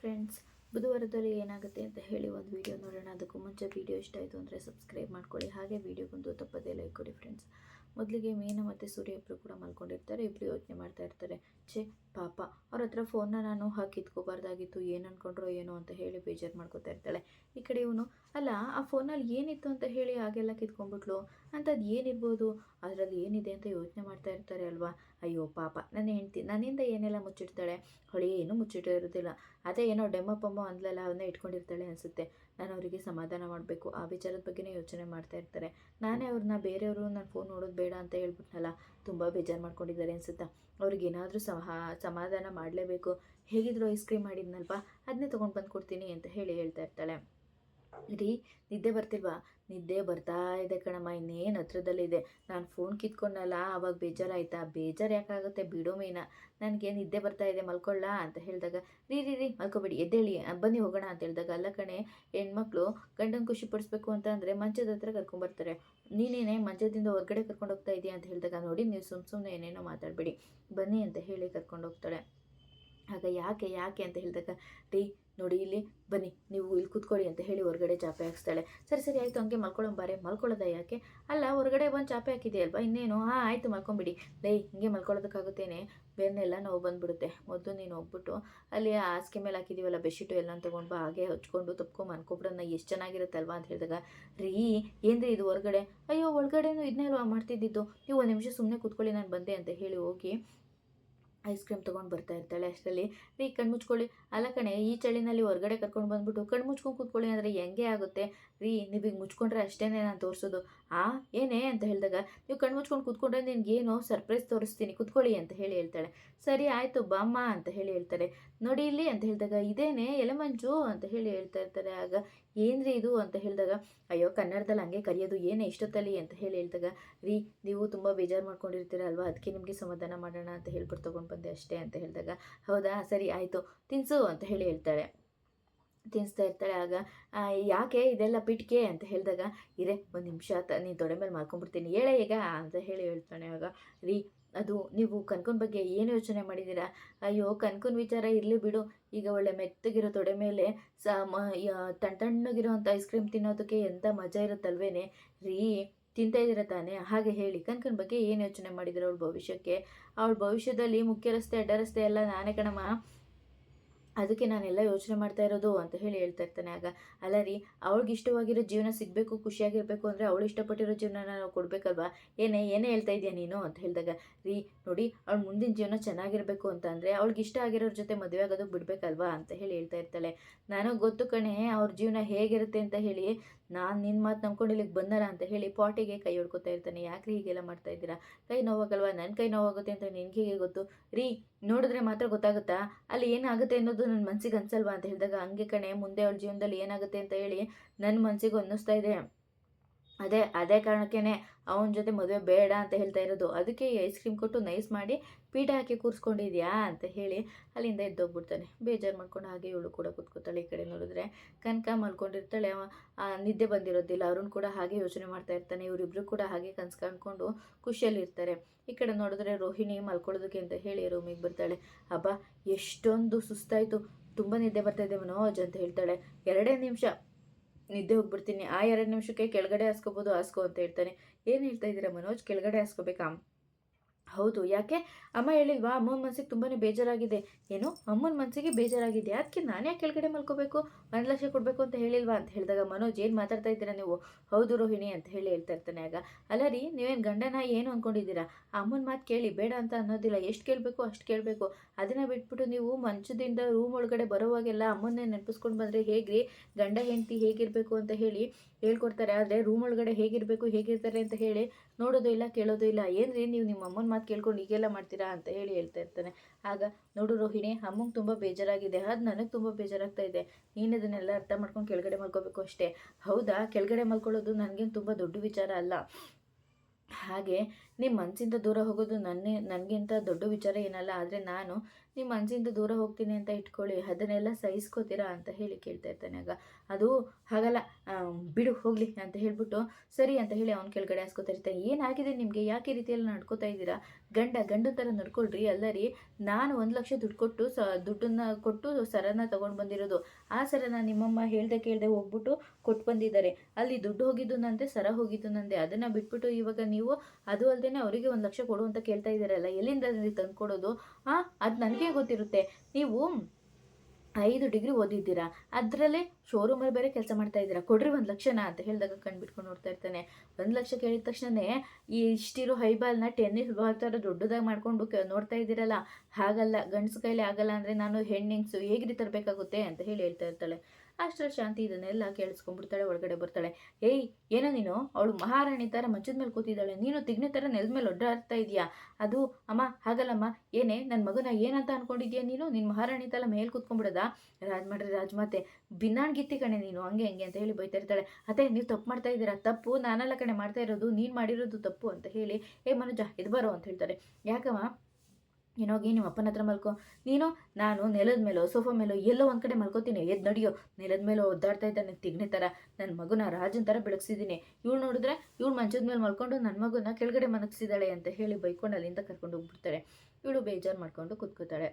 Friends ಬುಧವಾರದಲ್ಲಿ ಏನಾಗುತ್ತೆ ಅಂತ ಹೇಳಿ ಒಂದು ವಿಡಿಯೋ ನೋಡೋಣ. ಅದಕ್ಕೂ ಮುಂಚೆ ವಿಡಿಯೋ ಇಷ್ಟ ಆಯಿತು ಅಂದರೆ ಸಬ್ಸ್ಕ್ರೈಬ್ ಮಾಡ್ಕೊಳ್ಳಿ. ಹಾಗೆ ವೀಡಿಯೋಗೊಂದು ತಪ್ಪದೇ ಲೈಕ್ ಕೊಡಿ ಫ್ರೆಂಡ್ಸ್ ಮೊದಲಿಗೆ ಮೀನ ಮತ್ತು ಸೂರ್ಯ ಇಬ್ಬರು ಕೂಡ ಮಲ್ಕೊಂಡಿರ್ತಾರೆ. ಇಬ್ಬರು ಯೋಚನೆ ಮಾಡ್ತಾ ಇರ್ತಾರೆ. ಛೇ ಪಾಪ, ಅವ್ರ ಹತ್ರ ಫೋನ್ನ ನಾನು ಹಾಕಿ ಇಟ್ಕೋಬಾರ್ದಾಗಿತ್ತು, ಏನು ಅಂದ್ಕೊಂಡ್ರೋ ಏನೋ ಅಂತ ಹೇಳಿ ಬೇಜಾರು ಮಾಡ್ಕೋತಾ ಇರ್ತಾಳೆ. ಈ ಕಡೆ ಇವನು, ಅಲ್ಲ, ಆ ಫೋನಲ್ಲಿ ಏನಿತ್ತು ಅಂತ ಹೇಳಿ ಹಾಗೆಲ್ಲ ಕಿತ್ಕೊಂಡ್ಬಿಟ್ಲು? ಅಂಥದ್ದು ಏನಿರ್ಬೋದು? ಅದರಲ್ಲಿ ಏನಿದೆ ಅಂತ ಯೋಚನೆ ಮಾಡ್ತಾ ಇರ್ತಾರೆ ಅಲ್ವಾ? ಅಯ್ಯೋ, ಪಾಪ ನನ್ನ ಹೆಂಡ್ತಿ, ನನ್ನಿಂದ ಏನೆಲ್ಲ ಮುಚ್ಚಿಡ್ತಾಳೆ? ಹೊಳೆ ಏನೂ ಮುಚ್ಚಿಟ್ಟಿರೋದಿಲ್ಲ ಅದೇ ಏನೋ ಡೆಮ್ಮ ಪಮ್ಮ ಅಂದ್ಲಲ್ಲ ಅವನ್ನ ಇಟ್ಕೊಂಡಿರ್ತಾಳೆ ಅನಿಸುತ್ತೆ. ನಾನು ಅವರಿಗೆ ಸಮಾಧಾನ ಮಾಡಬೇಕು. ಆ ವಿಚಾರದ ಬಗ್ಗೆನೇ ಯೋಚನೆ ಮಾಡ್ತಾ ಇರ್ತಾರೆ. ನಾನೇ ಅವ್ರನ್ನ ಬೇರೆಯವರು ನನ್ನ ಫೋನ್ ನೋಡೋದು ಬೇಡ ಅಂತ ಹೇಳ್ಬಿಟ್ನಲ್ಲ ತುಂಬ ಬೇಜಾರು ಮಾಡ್ಕೊಂಡಿದ್ದಾರೆ ಅನ್ಸುತ್ತಾ. ಅವ್ರಿಗೆ ಏನಾದರೂ ಸಹ ಸಮಾಧಾನ ಮಾಡಲೇಬೇಕು. ಹೇಗಿದ್ರು ಐಸ್ ಕ್ರೀಮ್ ಮಾಡಿದ್ನಲ್ವಾ? ಅದನ್ನೇ ತೊಗೊಂಡು ಬಂದು ಕೊಡ್ತೀನಿ ಅಂತ ಹೇಳಿ ಹೇಳ್ತಾ ಇರ್ತಾಳೆ. ರೀ, ನಿದ್ದೆ ಬರ್ತಿಲ್ವಾ? ನಿದ್ದೆ ಬರ್ತಾ ಇದೆ ಕಣಮ್ಮ, ಇನ್ನೇನು ಹತ್ರದಲ್ಲಿದೆ. ನಾನು ಫೋನ್ ಕಿತ್ಕೊಂಡಲ್ಲ, ಅವಾಗ ಬೇಜಾರಾಯ್ತಾ? ಬೇಜಾರು ಯಾಕಾಗುತ್ತೆ? ಬಿಡೋ ಮೀನ. ನನಗೆ ನಿದ್ದೆ ಬರ್ತಾ ಇದೆ ಮಲ್ಕೊಳ್ಳ ಅಂತ ಹೇಳಿದಾಗ, ರೀ ರೀ ರೀ, ಮಲ್ಕೋಬೇಡಿ, ಎದ್ದೇಳಿ, ಬನ್ನಿ ಹೋಗೋಣ ಅಂತ ಹೇಳಿದಾಗ, ಅಲ್ಲ ಕಣೆ, ಹೆಣ್ಮಕ್ಳು ಗಂಡನ ಖುಷಿ ಪಡಿಸ್ಬೇಕು ಅಂತ ಅಂದರೆ ಮಂಚದ ಹತ್ರ ಕರ್ಕೊಂಡ್ಬರ್ತಾರೆ ನೀನೇನೆ ಮಂಚದಿಂದ ಹೊರಗಡೆ ಕರ್ಕೊಂಡು ಹೋಗ್ತಾ ಇದೀಯ ಅಂತ ಹೇಳಿದಾಗ, ನೋಡಿ, ನೀವು ಸುಮ್ಮ ಸುಮ್ಮನೆ ಏನೇನೋ ಮಾತಾಡಬೇಡಿ. ಬನ್ನಿ ಅಂತ ಹೇಳಿ ಕರ್ಕೊಂಡು ಹೋಗ್ತಾಳೆ. ಆಗ ಯಾಕೆ ಯಾಕೆ ಅಂತ ಹೇಳಿದಾಗ, ರೀ, ನೋಡಿ ಇಲ್ಲಿ, ಬನ್ನಿ, ನೀವು ಇಲ್ಲಿ ಕೂತ್ಕೊಳ್ಳಿ ಅಂತ ಹೇಳಿ ಹೊರಗಡೆ ಚಾಪೆ ಹಾಕ್ಸ್ತಾಳೆ. ಸರಿ ಸರಿ, ಆಯಿತು, ಹಂಗೆ ಮಲ್ಕೊಳ್ಳೋ ಬಾರೆ. ಮಲ್ಕೊಳ್ಳೋದ ಯಾಕೆ? ಅಲ್ಲ, ಹೊರಗಡೆ ಬಂದು ಚಾಪೆ ಹಾಕಿದೆಯಲ್ವಾ ಇನ್ನೇನು? ಹಾಂ, ಆಯಿತು, ಮಲ್ಕೊಂಬಿಡಿ. ಲೈ, ಹಿಂಗೆ ಮಲ್ಕೊಳ್ಳೋದಕ್ಕಾಗುತ್ತೇನೆ? ಬೆನ್ನೆಲ್ಲ ನೋವು ಬಂದ್ಬಿಡುತ್ತೆ. ಮೊದಲು ನೀನು ಹೋಗ್ಬಿಟ್ಟು ಅಲ್ಲಿ ಹಾಸಿಗೆ ಮೇಲೆ ಹಾಕಿದ್ದೀವಲ್ಲ ಬೆಡ್ಶೀಟು ಎಲ್ಲ ತೊಗೊಂಡು ಬಾ, ಹಾಗೆ ಹಚ್ಕೊಂಡು ತಪ್ಕೊಂಡು ಅನ್ಕೊಬಿಡೋಣ ಎಷ್ಟು ಚೆನ್ನಾಗಿರುತ್ತಲ್ವಾ ಅಂತ ಹೇಳಿದಾಗ, ರೀ, ಏನ್ರಿ ಇದು ಹೊರಗಡೆ? ಅಯ್ಯೋ ಒಳಗಡೆನೂ ಇದನ್ನೇ ಅಲ್ವಾ ಮಾಡ್ತಿದ್ದಿದ್ದು? ನೀವು ಒಂದು ನಿಮಿಷ ಸುಮ್ಮನೆ ಕೂತ್ಕೊಳ್ಳಿ, ನಾನು ಬಂದೆ ಅಂತ ಹೇಳಿ ಹೋಗಿ ಐಸ್ ಕ್ರೀಮ್ ತೊಗೊಂಡು ಬರ್ತಾ ಇರ್ತಾಳೆ ಅಷ್ಟರಲ್ಲಿ, ರೀ, ಕಣ್ಣು ಮುಚ್ಕೊಳ್ಳಿ. ಅಲ್ಲ ಕಣೆ, ಈ ಚಳಿನಲ್ಲಿ ಹೊರಗಡೆ ಕರ್ಕೊಂಡು ಬಂದ್ಬಿಟ್ಟು ಕಣ್ಣು ಮುಚ್ಕೊಂಡು ಕೂತ್ಕೊಳ್ಳಿ ಅಂದರೆ ಹೆಂಗೆ ಆಗುತ್ತೆ? ರೀ, ನೀವು ಈಗ ಮುಚ್ಕೊಂಡ್ರೆ ಅಷ್ಟೇ ನಾನು ತೋರಿಸೋದು. ಆ, ಏನೇ? ಅಂತ ಹೇಳಿದಾಗ, ನೀವು ಕಣ್ಣು ಮುಚ್ಕೊಂಡು ಕೂತ್ಕೊಂಡ್ರೆ ನಿನಗೇನೋ ಸರ್ಪ್ರೈಸ್ ತೋರಿಸ್ತೀನಿ, ಕೂತ್ಕೊಳ್ಳಿ, ಅಂತ ಹೇಳಿ ಹೇಳ್ತಾಳೆ. ಸರಿ, ಆಯಿತು, ಬಾಮ್ಮ, ಅಂತ ಹೇಳಿ ಹೇಳ್ತಾರೆ. ನೋಡಿ ಇಲ್ಲಿ, ಅಂತ ಹೇಳಿದಾಗ, ಇದೇನೆ ಎಲೆಮಂಜು ಅಂತ ಹೇಳಿ ಹೇಳ್ತಾ ಇರ್ತಾರೆ. ಆಗ ಏನ್ರಿ ಇದು ಅಂತ ಹೇಳಿದಾಗ, ಅಯ್ಯೋ, ಕನ್ನಡದಲ್ಲಿ ಹಂಗೆ ಕರೆಯೋದು, ಏನು ಇಷ್ಟೊತ್ತಲ್ಲಿ ಅಂತ ಹೇಳಿ ಹೇಳ್ದಾಗ, ರೀ, ನೀವು ತುಂಬ ಬೇಜಾರು ಮಾಡ್ಕೊಂಡಿರ್ತೀರ ಅಲ್ವಾ, ಅದಕ್ಕೆ ನಿಮಗೆ ಸಮಾಧಾನ ಮಾಡೋಣ ಅಂತ ಹೇಳ್ಬಿಟ್ಟು ತೊಗೊಂಡು ಬಂದೆ ಅಷ್ಟೇ ಅಂತ ಹೇಳಿದಾಗ, ಹೌದಾ, ಸರಿ, ಆಯಿತು, ತಿನ್ಸು ಅಂತ ಹೇಳಿ ಹೇಳ್ತಾಳೆ. ತಿನ್ನಿಸ್ತಾ ಇರ್ತಾಳೆ, ಆಗ ಯಾಕೆ ಇದೆಲ್ಲ ಪಿಟ್ಕೆ ಅಂತ ಹೇಳಿದಾಗ, ಇರೇ, ಒಂದು ನಿಮಿಷ ತ ನೀನು ತೊಡೆ ಮೇಲೆ ಮಾಡ್ಕೊಂಡ್ಬಿಡ್ತೀನಿ, ಹೇಳೇ ಈಗ ಅಂತ ಹೇಳಿ ಹೇಳ್ತಾನೆ ಆಗ, ರೀ ಅದು ನೀವು ಕನ್ಕುನ್ ಬಗ್ಗೆ ಏನು ಯೋಚನೆ ಮಾಡಿದ್ದೀರಾ? ಅಯ್ಯೋ, ಕನ್ಕುನ್ ವಿಚಾರ ಇರಲಿ ಬಿಡು. ಈಗ ಒಳ್ಳೆ ಮೆತ್ತಗಿರೋ ತೊಡೆ ಮೇಲೆ ಸ ಮ ತಣ್ಣ ತಣ್ಣಗಿರೋಂಥ ಐಸ್ ಕ್ರೀಮ್ ತಿನ್ನೋದಕ್ಕೆ ಎಂಥ ಮಜಾ ಇರುತ್ತಲ್ವೇನೆ? ರೀ, ತಿಂತಾ ಇದ್ದೀರ ತಾನೇ? ಹಾಗೆ ಹೇಳಿ. ಕನ್ಕನ ಬಗ್ಗೆ ಏನು ಯೋಚನೆ ಮಾಡಿದಿರ ಅವಳ ಭವಿಷ್ಯಕ್ಕೆ? ಅವಳ ಭವಿಷ್ಯದಲ್ಲಿ ಮುಖ್ಯ ರಸ್ತೆ ಅಡ್ಡ ರಸ್ತೆ ಎಲ್ಲ ನಾನೇ ಕಣಮ್ಮ. ಅದಕ್ಕೆ ನಾನೆಲ್ಲ ಯೋಚನೆ ಮಾಡ್ತಾ ಇರೋದು ಅಂತ ಹೇಳಿ ಹೇಳ್ತಾ ಇರ್ತಾನೆ. ಆಗ, ಅಲ್ಲ ರೀ, ಅವಳಿಗೆ ಇಷ್ಟವಾಗಿರೋ ಜೀವನ ಸಿಗಬೇಕು, ಖುಷಿಯಾಗಿರಬೇಕು ಅಂದರೆ ಅವಳು ಇಷ್ಟಪಟ್ಟಿರೋ ಜೀವನ ನಾವು ಕೊಡಬೇಕಲ್ವಾ? ಏನೇ ಏನೇ ಹೇಳ್ತಾ ಇದೆಯಾ ನೀನು? ಅಂತ ಹೇಳಿದಾಗ, ರೀ, ನೋಡಿ, ಅವಳು ಮುಂದಿನ ಜೀವನ ಚೆನ್ನಾಗಿರಬೇಕು ಅಂತ ಅಂದರೆ ಅವಳಿಗೆ ಇಷ್ಟ ಆಗಿರೋರ ಜೊತೆ ಮದುವೆ ಆಗೋದಕ್ಕೆ ಬಿಡಬೇಕಲ್ವಾ? ಅಂತ ಹೇಳಿ ಹೇಳ್ತಾ ಇರ್ತಾಳೆ. ನನಗೆ ಗೊತ್ತು ಕಣೆ, ಅವ್ರ ಜೀವನ ಹೇಗಿರುತ್ತೆ ಅಂತ ಹೇಳಿ ನಾನು ನಿನ್ನ ಮಾತು ನಂಬ್ಕೊಂಡು ಇಲ್ಲಿಗೆ ಬಂದಾರ ಅಂತ ಹೇಳಿ ಪಾಟಿಗೆ ಕೈ ಹೊಡ್ಕೊತಾ ಇರ್ತಾನೆ. ಯಾಕ್ರಿ ಹೀಗೆಲ್ಲ ಮಾಡ್ತಾ ಇದ್ದೀರಾ? ಕೈ ನೋವಾಗಲ್ವಾ? ನನ್ನ ಕೈ ನೋವಾಗುತ್ತೆ ಅಂತ ನಿನ್ಗೆ ಹೇಗೆ ಗೊತ್ತು? ರೀ, ನೋಡಿದ್ರೆ ಮಾತ್ರ ಗೊತ್ತಾಗುತ್ತಾ? ಅಲ್ಲಿ ಏನಾಗುತ್ತೆ ಅನ್ನೋದು ನನ್ನ ಮನ್ಸಿಗೆ ಅನ್ಸಲ್ವಾ ಅಂತ ಹೇಳಿದಾಗ, ಹಂಗೆ ಕಣೆ, ಮುಂದೆ ಅವ್ಳ ಜೀವನದಲ್ಲಿ ಏನಾಗುತ್ತೆ ಅಂತ ಹೇಳಿ ನನ್ನ ಮನ್ಸಿಗೆ ಅನ್ನಿಸ್ತಾ ಇದೆ. ಅದೇ ಅದೇ ಕಾರಣಕ್ಕೇ ಅವನ ಜೊತೆ ಮದುವೆ ಬೇಡ ಅಂತ ಹೇಳ್ತಾ ಇರೋದು. ಅದಕ್ಕೆ ಐಸ್ ಕ್ರೀಮ್ ಕೊಟ್ಟು ನೈಸ್ ಮಾಡಿ ಪೀಠ ಹಾಕಿ ಕೂರಿಸ್ಕೊಂಡಿದ್ಯಾ ಅಂತ ಹೇಳಿ ಅಲ್ಲಿಂದ ಎದ್ದೋಗ್ಬಿಡ್ತಾನೆ. ಬೇಜಾರು ಮಾಡ್ಕೊಂಡು ಹಾಗೆ ಇವಳು ಕೂಡ ಕೂತ್ಕೋತಾಳೆ ಈ ಕಡೆ ನೋಡಿದ್ರೆ. ಕನಕ ಮಲ್ಕೊಂಡಿರ್ತಾಳೆ. ನಿದ್ದೆ ಬಂದಿರೋದಿಲ್ಲ. ಅವ್ರನ್ನ ಕೂಡ ಹಾಗೆ ಯೋಚನೆ ಮಾಡ್ತಾ ಇರ್ತಾನೆ. ಇವರಿಬ್ರು ಕೂಡ ಹಾಗೆ ಕನ್ಸು ಕಾಣ್ಕೊಂಡು ಖುಷಿಯಲ್ಲಿರ್ತಾರೆ ಈ ಕಡೆ ನೋಡಿದ್ರೆ ರೋಹಿಣಿ ಮಲ್ಕೊಳ್ಳೋದಕ್ಕೆ ಅಂತ ಹೇಳಿ ರೂಮಿಗೆ ಬರ್ತಾಳೆ. ಅಬ್ಬ, ಎಷ್ಟೊಂದು ಸುಸ್ತಾಯಿತು. ತುಂಬ ನಿದ್ದೆ ಬರ್ತಾ ಇದೆ ಮನೋಜ್ ಅಂತ ಹೇಳ್ತಾಳೆ. ಎರಡೇ ನಿಮಿಷ. ನಿದ್ದೆ ಹೋಗ್ಬಿಡ್ತೀನಿ. ಆ ಎರಡು ನಿಮಿಷಕ್ಕೆ ಕೆಳಗಡೆ ಹಾಸ್ಕೋಬೋದು, ಹಾಸ್ಕೋ ಅಂತ ಹೇಳ್ತಾನೆ. ಏನು ಹೇಳ್ತಾ ಇದ್ದೀರಾ ಮನೋಜ್? ಕೆಳಗಡೆ ಹಾಸ್ಕೋಬೇಕಾ? ಹೌದು, ಯಾಕೆ? ಅಮ್ಮ ಹೇಳಿಲ್ವಾ, ಅಮ್ಮನ ಮನಸ್ಸಿಗೆ ತುಂಬಾ ಬೇಜಾರಾಗಿದೆ. ಏನು? ಅಮ್ಮನ ಮನಸ್ಸಿಗೆ ಬೇಜಾರಾಗಿದೆ. ಅದಕ್ಕೆ ನಾನೇ ಕೆಳಗಡೆ ಮಲ್ಕೋಬೇಕು? ಒಂದು ಲಕ್ಷ ಕೊಡಬೇಕು ಅಂತ ಹೇಳಿಲ್ವಾ ಅಂತ ಹೇಳಿದಾಗ ಮನೋಜ್, ಏನು ಮಾತಾಡ್ತಾ ಇದ್ದೀರಾ ನೀವು? ಹೌದು ರೋಹಿಣಿ, ಅಂತ ಹೇಳಿ ಹೇಳ್ತಾ ಇರ್ತಾನೆ. ಆಗ, ಅಲ್ಲ ರೀ, ನೀವೇನು ಗಂಡನ ಏನು ಅಂದ್ಕೊಂಡಿದ್ದೀರಾ ಅಮ್ಮನ ಮಾತು ಕೇಳಿ, ಬೇಡ ಅಂತ ಅನ್ನೋದಿಲ್ಲ. ಎಷ್ಟು ಕೇಳಬೇಕು, ಅಷ್ಟು ಕೇಳಬೇಕು. ಅದನ್ನು ಬಿಟ್ಬಿಟ್ಟು ನೀವು ಮಂಚದಿಂದ ರೂಮ್ ಒಳಗಡೆ ಬರೋವಾಗೆಲ್ಲ ಅಮ್ಮನ್ನೇ ನೆನಪಿಸ್ಕೊಂಡು ಬಂದರೆ ಹೇಗ್ರಿ? ಗಂಡ, ಹೆಂಡತಿ ಹೇಗಿರಬೇಕು ಅಂತ ಹೇಳಿ ಹೇಳ್ಕೊಡ್ತಾರೆ. ಆದರೆ ರೂಮ್ ಒಳಗಡೆ ಹೇಗಿರಬೇಕು, ಹೇಗಿರ್ತಾರೆ ಅಂತ ಹೇಳಿ ನೋಡೋದು ಇಲ್ಲ, ಕೇಳೋದು ಇಲ್ಲ. ಏನ್ರಿ ನೀವು ನಿಮ್ಮ ಅಮ್ಮನ ಮಾತು ಕೇಳ್ಕೊಂಡು ಹೀಗೆಲ್ಲ ಮಾಡ್ತೀರಾ ಅಂತ ಹೇಳಿ ಹೇಳ್ತಾ ಇರ್ತಾನೆ. ಆಗ ನೋಡು ರೋಹಿಣಿ, ಅಮ್ಮಂಗೆ ತುಂಬ ಬೇಜಾರಾಗಿದೆ. ಅದು ನನಗೆ ತುಂಬ ಬೇಜಾರಾಗ್ತಾ ಇದೆ. ನೀನು ಇದನ್ನೆಲ್ಲ ಅರ್ಥ ಮಾಡ್ಕೊಂಡು ಕೆಳಗಡೆ ಮಲ್ಕೋಬೇಕು ಅಷ್ಟೇ. ಹೌದಾ? ಕೆಳಗಡೆ ಮಲ್ಕೊಳ್ಳೋದು ನನಗೇನು ತುಂಬ ದೊಡ್ಡ ವಿಚಾರ ಅಲ್ಲ. ಹಾಗೆ ನಿಮ್ಮ ಮನಸ್ಸಿಂದ ದೂರ ಹೋಗೋದು ನನ್ನ, ನನಗಿಂತ ದೊಡ್ಡ ವಿಚಾರ ಏನಲ್ಲ, ಆದರೆ ನಾನು ನಿಮ್ಮ ಮನಸ್ಸಿಂದ ದೂರ ಹೋಗ್ತೀನಿ ಅಂತ ಇಟ್ಕೊಳ್ಳಿ, ಅದನ್ನೆಲ್ಲ ಸಹಿಸ್ಕೋತೀರಾ ಅಂತ ಹೇಳಿ ಕೇಳ್ತಾ ಇರ್ತಾನೆ ಆಗ. ಅದು ಹಾಗಲ್ಲ ಬಿಡು, ಹೋಗಲಿ ಅಂತ ಹೇಳಿಬಿಟ್ಟು ಸರಿ ಅಂತ ಹೇಳಿ ಅವ್ನ ಕೆಳಗಡೆ ಹಾಸ್ಕೋತಾ ಇರ್ತಾನೆ. ಏನಾಗಿದೆ ನಿಮಗೆ? ಯಾಕೆ ರೀತಿಯಲ್ಲಿ ನಡ್ಕೋತಾ ಇದ್ದೀರಾ? ಗಂಡ ಗಂಡು ಥರ ನಡ್ಕೊಳ್ರಿ, ಅಲ್ಲ ರೀ. ನಾನು ಒಂದು ಲಕ್ಷ ದುಡ್ಡು ಕೊಟ್ಟು ಸ, ದುಡ್ಡನ್ನು ಕೊಟ್ಟು ಸರನ ತೊಗೊಂಡು ಬಂದಿರೋದು. ಆ ಸರನ ನಿಮ್ಮಮ್ಮ ಹೇಳ್ದೆ ಕೇಳ್ದೆ ಹೋಗ್ಬಿಟ್ಟು ಕೊಟ್ಟು ಬಂದಿದ್ದಾರೆ. ಅಲ್ಲಿ ದುಡ್ಡು ಹೋಗಿದ್ದು ನಂದೆ, ಸರ ಹೋಗಿದ್ದು ನಂದೆ. ಅದನ್ನು ಬಿಟ್ಬಿಟ್ಟು ಇವಾಗ ನೀವು, ಅದು ಅಲ್ಲದೆ ಅವರಿಗೆ ಒಂದು ಲಕ್ಷ ಕೊಡು ಅಂತ ಕೇಳ್ತಾ ಇದ್ದೀರಲ್ಲ, ಎಲ್ಲಿಂದ ತಂದು ಕೊಡೋದು? ಹಾಂ ಅದು ನನಗೆ ಗೊತ್ತಿರುತ್ತೆ. ನೀವು ಐದು ಡಿಗ್ರಿ ಓದಿದ್ದೀರಾ, ಅದರಲ್ಲೇ ಶೋರೂಮಲ್ಲಿ ಬೇರೆ ಕೆಲಸ ಮಾಡ್ತಾ ಇದ್ದೀರಾ? ಕೊಡ್ರಿ ಒಂದು ಲಕ್ಷನ ಅಂತ ಹೇಳಿದಾಗ ಕಣ್ಬಿಟ್ಕೊಂಡು ನೋಡ್ತಾ ಇರ್ತಾನೆ. ಒಂದು ಲಕ್ಷ ಕೇಳಿದ ತಕ್ಷಣನೇ ಈ ಇಷ್ಟಿರೋ ಹೈಬಾಲ್ನ ಟೆನ್ನಿಸ್ ಬಾಲ್ ಥರ ದೊಡ್ಡದಾಗಿ ಮಾಡ್ಕೊಂಡು ನೋಡ್ತಾ ಇದ್ದೀರಲ್ಲ. ಹಾಗಲ್ಲ, ಗಂಡಸು ಕೈಲಿ ಆಗಲ್ಲ ಅಂದರೆ ನಾನು ಹೆಣ್ಣಿಂಗ್ಸು ಹೇಗ್ರಿ ತರಬೇಕಾಗುತ್ತೆ ಅಂತ ಹೇಳಿ ಹೇಳ್ತಾ ಇರ್ತಾಳೆ. ಅಷ್ಟರಲ್ಲಿ ಶಾಂತಿ ಇದನ್ನೆಲ್ಲ ಕೇಳಿಸ್ಕೊಂಡ್ಬಿಡ್ತಾಳೆ, ಒಳಗಡೆ ಬರ್ತಾಳೆ. ಏಯ್, ಏನೋ ನೀನು? ಅವಳು ಮಹಾರಾಣಿ ಥರ ಮಂಚದ ಮೇಲೆ ಕೂತಿದ್ದಾಳೆ. ನೀನು ತಿಗ್ನೆ ಥರ ನೆಲದ ಮೇಲೆ ಒಡ್ಡಾಡ್ತಾ ಇದೀಯಾ? ಅದು, ಅಮ್ಮ, ಹಾಗಲ್ಲಮ್ಮ. ಏನೇ ನನ್ನ ಮಗನ ಏನಂತ ಅನ್ಕೊಂಡಿದ್ಯಾ ನೀನು? ನಿನ್ನ ಮಹಾರಾಣಿ ಥರ ಮೇಲೆ ಕೂತ್ಕೊಂಡ್ಬಿಡೋದಾ? ರಾಜ್ ಮಾಡ್ರಿ ರಾಜಮಾತೆ ಗಿತ್ತಿ ಕಣೆ ನೀನು. ಹಂಗೆ ಹಂಗೆ ಅಂತ ಹೇಳಿ ಬೈತಾ ಇರ್ತಾಳೆ. ಅತ್ತೆ, ನೀವು ತಪ್ಪು ಮಾಡ್ತಾ ಇದ್ದೀರಾ? ತಪ್ಪು? ನಾನಲ್ಲ ಕಣೆ ಮಾಡ್ತಾ ಇರೋದು? ನೀನು ಮಾಡಿರೋದು ತಪ್ಪು? ಅಂತ ಹೇಳಿ, ಏ ಮನುಜ, ಇದು ಬರೋ ಅಂತ ಹೇಳ್ತಾರೆ. ಯಾಕಮ್ಮ? ಏನೋಗಿ ನಿಮ್ಮ ಅಪ್ಪನ ಹತ್ರ ಮಲ್ಕೋ. ನೀನು, ನಾನು ನೆಲದ ಮೇಲೋ, ಸೋಫಾ ಮೇಲೋ, ಎಲ್ಲೋ ಒಂದು ಕಡೆ ಮಲ್ಕೋತೀನಿ. ಎದ್ದು ನಡಿಯೋ. ನೆಲದ ಮೇಲೋ ಒದ್ದಾಡ್ತಾ ಇದ್ದಾನೆ ತಿಗ್ನೆ ಥರ ನನ್ನ ಮಗುನ ರಾಜನ ಥರ ಬೆಳಗ್ಸಿದ್ದೀನಿ ಇವಳು ನೋಡಿದ್ರೆ, ಇವಳು ಮಂಚದ ಮೇಲೆ ಮಲ್ಕೊಂಡು ನನ್ನ ಮಗುನ ಕೆಳಗಡೆ ಮನಗಿಸಿದಾಳೆ ಅಂತ ಹೇಳಿ ಬೈಕೊಂಡು ಅಲ್ಲಿಂದ ಕರ್ಕೊಂಡು ಹೋಗ್ಬಿಡ್ತಾಳೆ ಇವಳು ಬೇಜಾರು ಮಾಡ್ಕೊಂಡು ಕೂತ್ಕೋತಾಳೆ.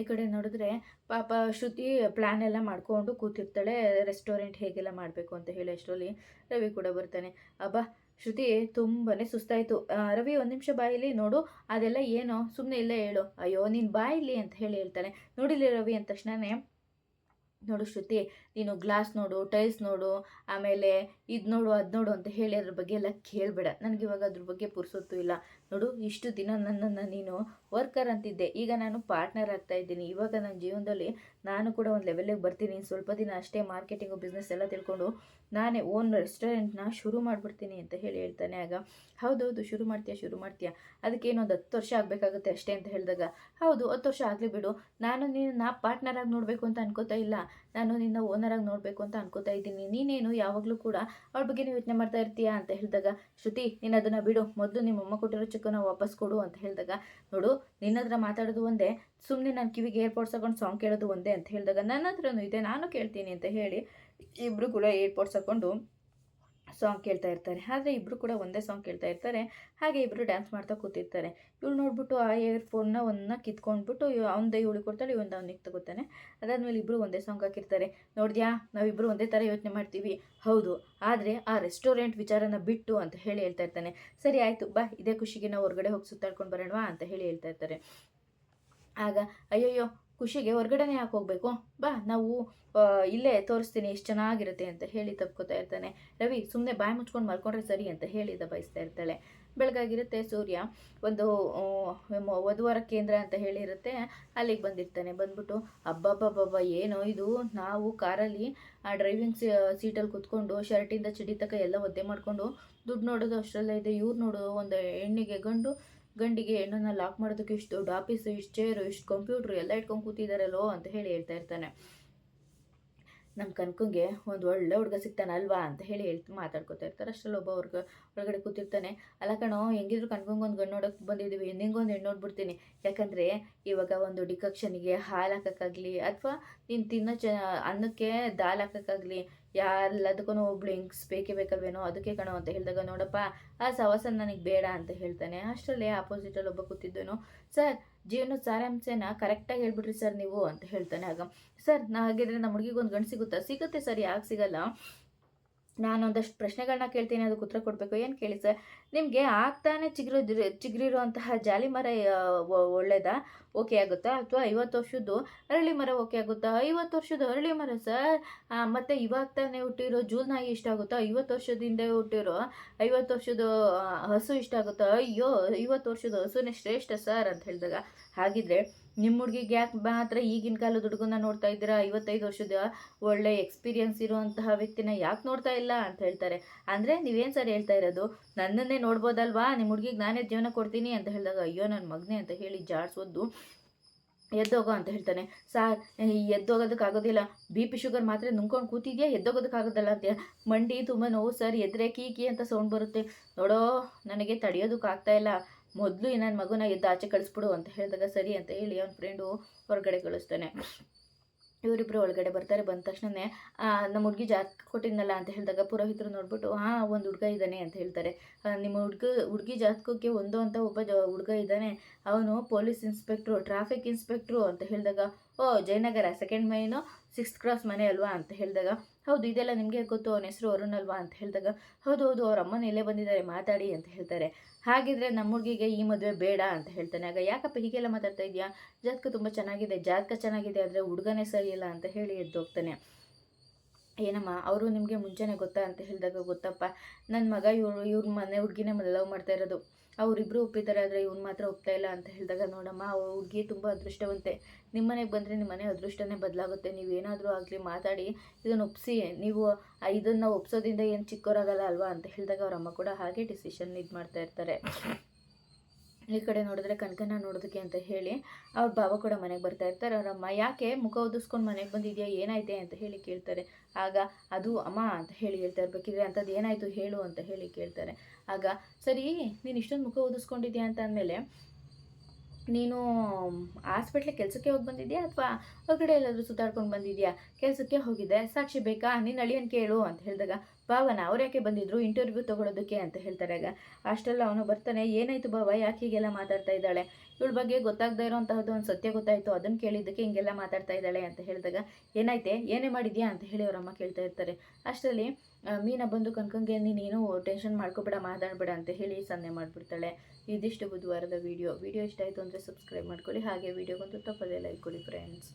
ಈ ಕಡೆ ನೋಡಿದ್ರೆ, ಪಾಪ ಶ್ರುತಿ ಪ್ಲ್ಯಾನ್ ಎಲ್ಲ ಮಾಡ್ಕೊಂಡು ಕೂತಿರ್ತಾಳೆ. ರೆಸ್ಟೋರೆಂಟ್ ಹೇಗೆಲ್ಲ ಮಾಡಬೇಕು ಅಂತ ಹೇಳಿ ಅಷ್ಟರಲ್ಲಿ ರವಿ ಕೂಡ ಬರ್ತಾನೆ. ಅಬ್ಬಾ ಶ್ರುತಿ ತುಂಬಾ ಸುಸ್ತಾಯಿತು. ರವಿ ಒಂದು ನಿಮಿಷ ಬಾಯಿಲಿ ನೋಡು, ಅದೆಲ್ಲ ಏನೋ? ಸುಮ್ಮನೆ ಇಲ್ಲೇ ಹೇಳು. ಅಯ್ಯೋ, ನೀನು ಬಾಯಿಲಿ ಅಂತ ಹೇಳಿ ಹೇಳ್ತಾನೆ. ನೋಡಿಲಿ ರವಿ ಅಂದ ತಕ್ಷಣನೇ, ನೋಡು ಶ್ರುತಿ, ನೀನು ಗ್ಲಾಸ್ ನೋಡು, ಟೈಲ್ಸ್ ನೋಡು, ಆಮೇಲೆ ಇದು ನೋಡು, ಅದು ನೋಡು ಅಂತ ಹೇಳಿ ಅದ್ರ ಬಗ್ಗೆ ಎಲ್ಲ ಕೇಳಬೇಡ. ನನಗೆ ಇವಾಗ ಅದ್ರ ಬಗ್ಗೆ ಪುರ್ಸೊತ್ತು ಇಲ್ಲ. ನೋಡು, ಇಷ್ಟು ದಿನ ನನ್ನನ್ನು ನೀನು ವರ್ಕರ್ ಅಂತಿದ್ದೆ. ಈಗ ನಾನು ಪಾರ್ಟ್ನರ್ ಆಗ್ತಾ ಇದ್ದೀನಿ. ಇವಾಗ ನನ್ನ ಜೀವನದಲ್ಲಿ ನಾನು ಕೂಡ ಒಂದು ಲೆವೆಲಿಗೆ ಬರ್ತೀನಿ. ಸ್ವಲ್ಪ ದಿನ ಅಷ್ಟೇ ಮಾರ್ಕೆಟಿಂಗು ಬಿಸ್ನೆಸ್ ಎಲ್ಲ ತಿಳ್ಕೊಂಡು ನಾನೇ ಓನ್ ರೆಸ್ಟೋರೆಂಟ್ನ ಶುರು ಮಾಡಿಬಿಡ್ತೀನಿ ಅಂತ ಹೇಳಿ ಹೇಳ್ತಾನೆ ಆಗ. ಹೌದೌದು ಶುರು ಮಾಡ್ತೀಯಾ ಶುರು ಮಾಡ್ತೀಯಾ? ಅದಕ್ಕೆ ಏನೊಂದು ಹತ್ತು ವರ್ಷ ಆಗಬೇಕಾಗುತ್ತೆ ಅಷ್ಟೇ ಅಂತ ಹೇಳಿದಾಗ. ಹೌದು, ಹತ್ತು ವರ್ಷ ಆಗಲಿ ಬಿಡು. ನಾನು ನೀನು ನಾ ಪಾರ್ಟ್ನರಾಗಿ ನೋಡಬೇಕು ಅಂತ ಅನ್ಕೋತಾ ಇಲ್ಲ. ನಾನು ನಿನ್ನ ಓನರಾಗಿ ನೋಡಬೇಕು ಅಂತ ಅನ್ಕೋತಾ ಇದ್ದೀನಿ. ನೀನೇನು, ಯಾವಾಗಲೂ ಕೂಡ ಅವಳ ಬಗ್ಗೆ ನೀವು ಯೋಚನೆ ಮಾಡ್ತಾ ಇರ್ತೀಯಾ ಅಂತ ಹೇಳಿದಾಗ, ಶ್ರುತಿ ನೀನು ಅದನ್ನು ಬಿಡು. ಮೊದಲು ನಿಮ್ಮ ಅಮ್ಮ ಕೊಟ್ಟಿರೋ ಚೆಕ್ಕನ್ನು ವಾಪಸ್ ಕೊಡು ಅಂತ ಹೇಳಿದಾಗ, ನೋಡು ನಿನ್ನ ಹತ್ರ ಮಾತಾಡೋದು ಒಂದೇ. ಸುಮ್ಮನೆ ನಾನು ಕಿವಿಗೆ ಏರ್ಪೋರ್ಟ್ಸ್ ಹಾಕೊಂಡು ಸಾಂಗ್ ಕೇಳೋದು ಒಂದೇ ಅಂತ ಹೇಳಿದಾಗ ನನ್ನ ಹತ್ರನೂ ಇದೆ. ನಾನು ಕೇಳ್ತೀನಿ ಅಂತ ಹೇಳಿ ಇಬ್ಬರು ಕೂಡ ಏರ್ಪೋರ್ಟ್ಸ್ ಹಾಕ್ಕೊಂಡು ಸಾಂಗ್ ಕೇಳ್ತಾ ಇರ್ತಾರೆ. ಆದರೆ ಇಬ್ಬರು ಕೂಡ ಒಂದೇ ಸಾಂಗ್ ಕೇಳ್ತಾ ಇರ್ತಾರೆ. ಹಾಗೆ ಇಬ್ಬರು ಡ್ಯಾನ್ಸ್ ಮಾಡ್ತಾ ಕೂತಿರ್ತಾರೆ. ಇವಳು ನೋಡ್ಬಿಟ್ಟು ಆ ಇಯರ್ಫೋನ್ನ ಒಂದನ್ನ ಕಿತ್ಕೊಂಡ್ಬಿಟ್ಟು ಅವನದೇ ಇವಳಿಗೆ ಕೊಡ್ತಾಳೆ, ಇವೊಂದು ಅವನಿಗೆ ತಗೋತಾನೆ. ಅದಾದಮೇಲೆ ಇಬ್ಬರು ಒಂದೇ ಸಾಂಗ್ ಹಾಕಿರ್ತಾರೆ. ನೋಡಿದ್ಯಾ ನಾವಿಬ್ಬರು ಒಂದೇ ಥರ ಯೋಚನೆ ಮಾಡ್ತೀವಿ. ಹೌದು, ಆದರೆ ಆ ರೆಸ್ಟೋರೆಂಟ್ ವಿಚಾರನ ಬಿಟ್ಟು ಅಂತ ಹೇಳಿ ಹೇಳ್ತಾ ಇರ್ತಾನೆ. ಸರಿ, ಆಯಿತು, ಬಾ, ಇದೇ ಖುಷಿಗೆ ನಾವು ಹೊರಗಡೆ ಹೋಗಿ ಸುತ್ತಾಡ್ಕೊಂಡು ಬರೋಣವಾ ಅಂತ ಹೇಳಿ ಹೇಳ್ತಾ ಇರ್ತಾರೆ. ಆಗ, ಅಯ್ಯಯ್ಯೋ ಖುಷಿಗೆ ಹೊರಗಡೆನೇ ಯಾಕೆ ಹೋಗಬೇಕು? ಬಾ, ನಾವು ಇಲ್ಲೇ ತೋರಿಸ್ತೀನಿ ಎಷ್ಟು ಚೆನ್ನಾಗಿರುತ್ತೆ ಅಂತ ಹೇಳಿ ತಪ್ಕೋತಾ ಇರ್ತಾನೆ. ರವಿ ಸುಮ್ಮನೆ ಬಾಯಿ ಮುಚ್ಕೊಂಡು ಮಲ್ಕೊಂಡ್ರೆ ಸರಿ ಅಂತ ಹೇಳಿ ದಬಾಯಿಸ್ತಾ ಇರ್ತಾಳೆ. ಬೆಳಗಾಗಿರುತ್ತೆ ಸೂರ್ಯ. ಒಂದು ವಧುವರ ಕೇಂದ್ರ ಅಂತ ಹೇಳಿರುತ್ತೆ. ಅಲ್ಲಿಗೆ ಬಂದಿರ್ತಾನೆ. ಬಂದ್ಬಿಟ್ಟು ಅಬ್ಬಬ್ಬಬ್ಬ ಏನೋ ಇದು? ನಾವು ಕಾರಲ್ಲಿ ಆ ಡ್ರೈವಿಂಗ್ ಸೀಟಲ್ಲಿ ಕುತ್ಕೊಂಡು, ಶರ್ಟಿಂದ ಚಡಿ ತಕ ಎಲ್ಲ ಒದ್ದೆ ಮಾಡಿಕೊಂಡು, ದುಡ್ಡು ನೋಡೋದು ಅಷ್ಟರಲ್ಲೇ ಇದೆ. ಇವ್ರು ನೋಡೋದು ಒಂದು ಹೆಣ್ಣಿಗೆ ಗಂಡು ಗಂಡಿಗೆ ಹೆಣ್ಣನ್ನ ಲಾಕ್ ಮಾಡೋದಕ್ಕೆ ಇಷ್ಟು ದೊಡ್ಡ ಆಫೀಸು ಇಷ್ಟು ಚೇರು ಇಷ್ಟು ಕಂಪ್ಯೂಟ್ರು ಎಲ್ಲ ಇಟ್ಕೊಂಡು ಕೂತಿದಾರಲ್ಲೋ ಅಂತ ಹೇಳಿ ಹೇಳ್ತಾ ಇರ್ತಾನೆ. ನಮ್ಮ ಕನ್ಕಂಗೆ ಒಂದು ಒಳ್ಳೆ ಹುಡುಗ ಸಿಗ್ತಾನಲ್ವಾ ಅಂತ ಹೇಳಿ ಹೇಳ್ತಾ ಮಾತಾಡ್ಕೊತಾ ಇರ್ತಾರೆ. ಅಷ್ಟರಲ್ಲಿ ಒಬ್ಬ ಅವ್ರಿಗೆ ಒಳಗಡೆ ಕೂತಿರ್ತಾನೆ. ಅಲ್ಲ ಕಣೋ, ಹೆಂಗಿದ್ರು ಕನ್ಕಂಗೆ ಒಂದು ಗಣ್ಣು ನೋಡೋಕ್ಕೆ ಬಂದಿದ್ದೀವಿ ಹೆಣ್ಣಿಗೊಂದು ಹೆಣ್ಣು ನೋಡ್ಬಿಡ್ತೀನಿ. ಯಾಕಂದರೆ ಇವಾಗ ಒಂದು ಡಿಕಕ್ಷನಿಗೆ ಹಾಲು ಹಾಕೋಕ್ಕಾಗಲಿ, ಅಥವಾ ನೀನು ತಿನ್ನೋ ಚ ಅನ್ನಕ್ಕೆ ದಾಲ್ ಹಾಕೋಕ್ಕಾಗಲಿ ಎಲ್ಲದಕ್ಕೂ ಹಿಂಗ್ಸ್ ಬೇಕೇ ಬೇಕಲ್ವೇನೋ ಅದಕ್ಕೆ ಕಣೋ ಅಂತ ಹೇಳಿದಾಗ, ನೋಡಪ್ಪ, ಆ ಸವಾಸ ನನಗೆ ಬೇಡ ಅಂತ ಹೇಳ್ತಾನೆ. ಅಷ್ಟರಲ್ಲಿ ಆಪೋಸಿಟಲ್ಲಿ ಒಬ್ಬ ಕೂತಿದ್ದನು ಸರ್, ಜೀವನದ ಸಾರಾಂಶನ ಕರೆಕ್ಟಾಗಿ ಹೇಳ್ಬಿಟ್ರಿ ಸರ್ ನೀವು, ಅಂತ ಹೇಳ್ತಾನೆ. ಆಗ, ಸರ್, ನಾ ಹಾಗಿದ್ರೆ ನಮ್ಮ ಹುಡುಗಿಗೆ ಒಂದು ಗಂಡು ಸಿಗುತ್ತಾ? ಸಿಗುತ್ತೆ ಸರ್, ಯಾಕೆ ಸಿಗಲ್ಲ. ನಾನು ಒಂದಷ್ಟು ಪ್ರಶ್ನೆಗಳನ್ನ ಕೇಳ್ತೀನಿ, ಅದಕ್ಕೆ ಉತ್ತರ ಕೊಡಬೇಕು. ಏನು ಕೇಳಿ ಸರ್? ನಿಮಗೆ ಆಗ್ತಾನೆ ಚಿಗುರು ಚಿಗುರಿರುವಂತಹ ಜಾಲಿ ಮರ ಒಳ್ಳೇದಾ? ಓಕೆ ಆಗುತ್ತಾ? ಅಥವಾ ಐವತ್ತು ವರ್ಷದ್ದು ಅರಳಿ ಮರ ಓಕೆ ಆಗುತ್ತಾ? ಐವತ್ತು ವರ್ಷದ ಅರಳಿ ಮರ, ಸರ್? ಮತ್ತು ಇವಾಗ ತಾನೇ ಹುಟ್ಟಿರೋ ಜೂಲ್ ನಾಯಿ ಇಷ್ಟ ಆಗುತ್ತಾ? ಐವತ್ತು ವರ್ಷದಿಂದ ಹುಟ್ಟಿರೋ ಐವತ್ತು ವರ್ಷದ ಹಸು ಇಷ್ಟ ಆಗುತ್ತಾ? ಅಯ್ಯೋ, ಐವತ್ತು ವರ್ಷದ ಹಸುನೇ ಶ್ರೇಷ್ಠ, ಸರ್, ಅಂತ ಹೇಳಿದಾಗ. ಹಾಗಿದ್ರೆ ನಿಮ್ಮ ಹುಡುಗಿಗೆ ಯಾಕೆ ಮಾತ್ರ ಈಗಿನ ಕಾಲದ ಹುಡುಗನ ನೋಡ್ತಾ ಇದ್ದೀರಾ? ಐವತ್ತೈದು ವರ್ಷದ ಒಳ್ಳೆ ಎಕ್ಸ್ಪೀರಿಯನ್ಸ್ ಇರುವಂತಹ ವ್ಯಕ್ತಿನ ಯಾಕೆ ನೋಡ್ತಾ ಇಲ್ಲ ಅಂತ ಹೇಳ್ತಾರೆ. ಅಂದರೆ ನೀವೇನು ಸರ್ ಹೇಳ್ತಾ ಇರೋದು? ನನ್ನನ್ನೇ ನೋಡ್ಬೋದಲ್ವಾ? ನಿಮ್ಮ ಹುಡುಗಿಗೆ ನಾನೇ ಜೀವನ ಕೊಡ್ತೀನಿ ಅಂತ ಹೇಳಿದಾಗ, ಅಯ್ಯೋ ನನ್ನ ಮಗನೇ ಅಂತ ಹೇಳಿ ಜಾಡ್ಸೋದು ಎದ್ದೋಗೋ ಅಂತ ಹೇಳ್ತಾನೆ. ಸಾರ್ ಎದ್ದೋಗೋದಕ್ಕಾಗೋದಿಲ್ಲ ಬಿ ಪಿ ಶುಗರ್ ಮಾತ್ರ ನುಂಗ್ಕೊಂಡು ಕೂತಿದ್ಯಾ? ಎದ್ದೋಗೋದಕ್ಕಾಗೋದಲ್ಲ ಅಂತ ಮಂಡಿ ತುಂಬ ನೋವು ಸರ್ ಎದ್ರೆ ಕೀ ಕೀ ಅಂತ ಸೌಂಡ್ ಬರುತ್ತೆ. ನೋಡೋ, ನನಗೆ ತಡೆಯೋದಕ್ಕಾಗ್ತಾ ಇಲ್ಲ. ಮೊದಲು ನನ್ನ ಮಗುನ ಎದ್ದು ಆಚೆ ಕಳಿಸ್ಬಿಡು ಅಂತ ಹೇಳಿದಾಗ ಸರಿ ಅಂತ ಹೇಳಿ ಅವ್ನ ಫ್ರೆಂಡು ಹೊರಗಡೆ ಕಳಿಸ್ತಾನೆ. ಇವರಿಬ್ಬರು ಒಳಗಡೆ ಬರ್ತಾರೆ, ಬಂದ ತಕ್ಷಣನೇ ನಮ್ಮ ಹುಡುಗಿ ಜಾತಕ ಕೊಟ್ಟಿದ್ನಲ್ಲ ಅಂತ ಹೇಳಿದಾಗ ಪುರೋಹಿತರು ನೋಡ್ಬಿಟ್ಟು, ಹಾಂ, ಒಂದು ಹುಡುಗ ಇದ್ದಾನೆ ಅಂತ ಹೇಳ್ತಾರೆ. ನಿಮ್ಮ ಹುಡುಗ, ಹುಡುಗಿ ಜಾತಕಕ್ಕೆ ಒಂದು ಅಂತ ಒಬ್ಬ ಹುಡುಗ ಇದ್ದಾನೆ, ಅವನು ಪೊಲೀಸ್ ಇನ್ಸ್ಪೆಕ್ಟ್ರು, ಟ್ರಾಫಿಕ್ ಇನ್ಸ್ಪೆಕ್ಟ್ರು ಅಂತ ಹೇಳಿದಾಗ, ಓ, Jayanagar second main sixth cross ಮನೆ ಅಲ್ವಾ ಅಂತ ಹೇಳಿದಾಗ, ಹೌದು, ಇದೆಲ್ಲ ನಿಮಗೆ ಗೊತ್ತು, ಅವನ ಹೆಸರು ಅರುಣ್ ಅಲ್ವಾ ಅಂತ ಹೇಳಿದಾಗ, ಹೌದು ಹೌದು, ಅವ್ರ ಅಮ್ಮನ ಇಲ್ಲೇ ಬಂದಿದ್ದಾರೆ, ಮಾತಾಡಿ ಅಂತ ಹೇಳ್ತಾರೆ. ಹಾಗಿದ್ರೆ ನಮ್ಮ ಹುಡುಗಿಗೆ ಈ ಮದುವೆ ಬೇಡ ಅಂತ ಹೇಳ್ತಾನೆ. ಆಗ ಯಾಕಪ್ಪ ಹೀಗೆಲ್ಲ ಮಾತಾಡ್ತಾ ಇದೆಯಾ? ಜಾತಕ ತುಂಬ ಚೆನ್ನಾಗಿದೆ, ಜಾತಕ ಚೆನ್ನಾಗಿದೆ, ಆದರೆ ಹುಡುಗನೇ ಸರಿಯಿಲ್ಲ ಅಂತ ಹೇಳಿ ಎದ್ದು ಹೋಗ್ತಾನೆ. ಏನಮ್ಮ, ಅವರು ನಿಮಗೆ ಮುಂಚೆನೇ ಗೊತ್ತಾ ಅಂತ ಹೇಳಿದಾಗ, ಗೊತ್ತಪ್ಪ. ನನ್ನ ಮಗ ಇವರು, ಇವ್ರ ಮನೆ ಹುಡುಗಿನೇ ಲವ್ ಮಾಡ್ತಾ ಇರೋದು. ಅವರಿಬ್ಬರು ಒಪ್ಪಿದ್ದಾರೆ, ಆದರೆ ಇವ್ನು ಮಾತ್ರ ಒಪ್ತಾ ಇಲ್ಲ ಅಂತ ಹೇಳಿದಾಗ, ನೋಡಮ್ಮ ಹುಡುಗಿ ತುಂಬ ಅದೃಷ್ಟವಂತೆ. ನಿಮ್ಮ ಮನೆಗೆ ಬಂದರೆ ನಿಮ್ಮ ಮನೆ ಅದೃಷ್ಟನೇ ಬದಲಾಗುತ್ತೆ. ನೀವೇನಾದರೂ ಆಗಲಿ ಮಾತಾಡಿ, ಇದನ್ನು ಒಪ್ಸಿ. ನೀವು ಇದನ್ನು ಒಪ್ಸೋದಿಂದ ಏನು ಚಿಕ್ಕವರಾಗಲ್ಲ ಅಲ್ವಾ ಅಂತ ಹೇಳಿದಾಗ ಅವರಮ್ಮ ಕೂಡ ಹಾಗೆ ಡಿಸಿಷನ್ ಇದು ಮಾಡ್ತಾ ಇರ್ತಾರೆ. ಈ ಕಡೆ ನೋಡಿದ್ರೆ ಕನಕನ ನೋಡೋದಕ್ಕೆ ಅಂತ ಹೇಳಿ ಅವ್ರ ಬಾವ ಕೂಡ ಮನೆಗೆ ಬರ್ತಾ ಇರ್ತಾರೆ. ಅವ್ರ ಅಮ್ಮ, ಯಾಕೆ ಮುಖ ಒದಿಸ್ಕೊಂಡು ಮನೆಗೆ ಬಂದಿದ್ಯಾ? ಏನಾಯ್ತೆ? ಅಂತ ಹೇಳಿ ಕೇಳ್ತಾರೆ. ಆಗ, ಅದು ಅಮ್ಮ ಅಂತ ಹೇಳಿ ಹೇಳ್ತಾ ಇರ್ಬೇಕಿದ್ರೆ ಅಂಥದ್ದು ಏನಾಯಿತು ಹೇಳು ಅಂತ ಹೇಳಿ ಕೇಳ್ತಾರೆ. ಆಗ, ಸರಿ, ನೀನು ಇಷ್ಟೊಂದು ಮುಖ ಒದಿಸ್ಕೊಂಡಿದ್ಯಾ ಅಂತ ಅಂದಮೇಲೆ, ನೀನು ಹಾಸ್ಪಿಟ್ಲಿಗೆ ಕೆಲಸಕ್ಕೆ ಹೋಗಿ ಬಂದಿದ್ಯಾ ಅಥವಾ ಹೊರಗಡೆ ಎಲ್ಲಾದರೂ ಸುತ್ತಾಡ್ಕೊಂಡು ಬಂದಿದ್ಯಾ? ಕೆಲಸಕ್ಕೆ ಹೋಗಿದ್ದೆ. ಸಾಕ್ಷಿ ಬೇಕಾ? ನಿನ್ನ ಅಳಿಯನ್ ಕೇಳು ಅಂತ ಹೇಳಿದಾಗ ಭಾವನ ಅವ್ರು ಯಾಕೆ ಬಂದಿದ್ರು? ಇಂಟರ್ವ್ಯೂ ತೊಗೊಳೋದಕ್ಕೆ ಅಂತ ಹೇಳ್ತಾರೆ. ಆಗ ಅಷ್ಟೆಲ್ಲ ಅವನು ಬರ್ತಾನೆ, ಏನಾಯ್ತು ಭಾವ? ಯಾಕೆ ಹೀಗೆಲ್ಲ ಮಾತಾಡ್ತಾ ಇದ್ದಾಳೆ? ಇವಳ ಬಗ್ಗೆ ಗೊತ್ತಾಗದೇ ಇರೋಂತಹದ್ದು ಒಂದು ಸತ್ಯ ಗೊತ್ತಾಯಿತು. ಅದನ್ನು ಕೇಳಿದ್ದಕ್ಕೆ ಹಿಂಗೆಲ್ಲ ಮಾತಾಡ್ತಾ ಇದ್ದಾಳೆ ಅಂತ ಹೇಳಿದಾಗ, ಏನಾಯ್ತೆ? ಏನೇ ಮಾಡಿದ್ಯಾ? ಅಂತ ಹೇಳಿ ಅವರಮ್ಮ ಕೇಳ್ತಾ ಇರ್ತಾರೆ. ಅಷ್ಟರಲ್ಲಿ ಮೀನ ಬಂದು ಕನ್ಕಂಗೆ ನೀನೇನು ಟೆನ್ಷನ್ ಮಾಡ್ಕೊಬೇಡ, ಮಾತಾಡಬೇಡ ಅಂತ ಹೇಳಿ ಸನ್ನೆ ಮಾಡಿಬಿಡ್ತಾಳೆ. ಇದಿಷ್ಟು ಬುಧವಾರದ ವೀಡಿಯೋ. ವೀಡಿಯೋ ಇಷ್ಟ ಆಯಿತು ಅಂದರೆ ಸಬ್ಸ್ಕ್ರೈಬ್ ಮಾಡ್ಕೊಳ್ಳಿ. ಹಾಗೆ ವೀಡಿಯೋಗೊಂದು ತಪ್ಪದೇ ಲೈಕ್ ಕೊಡಿ ಫ್ರೆಂಡ್ಸ್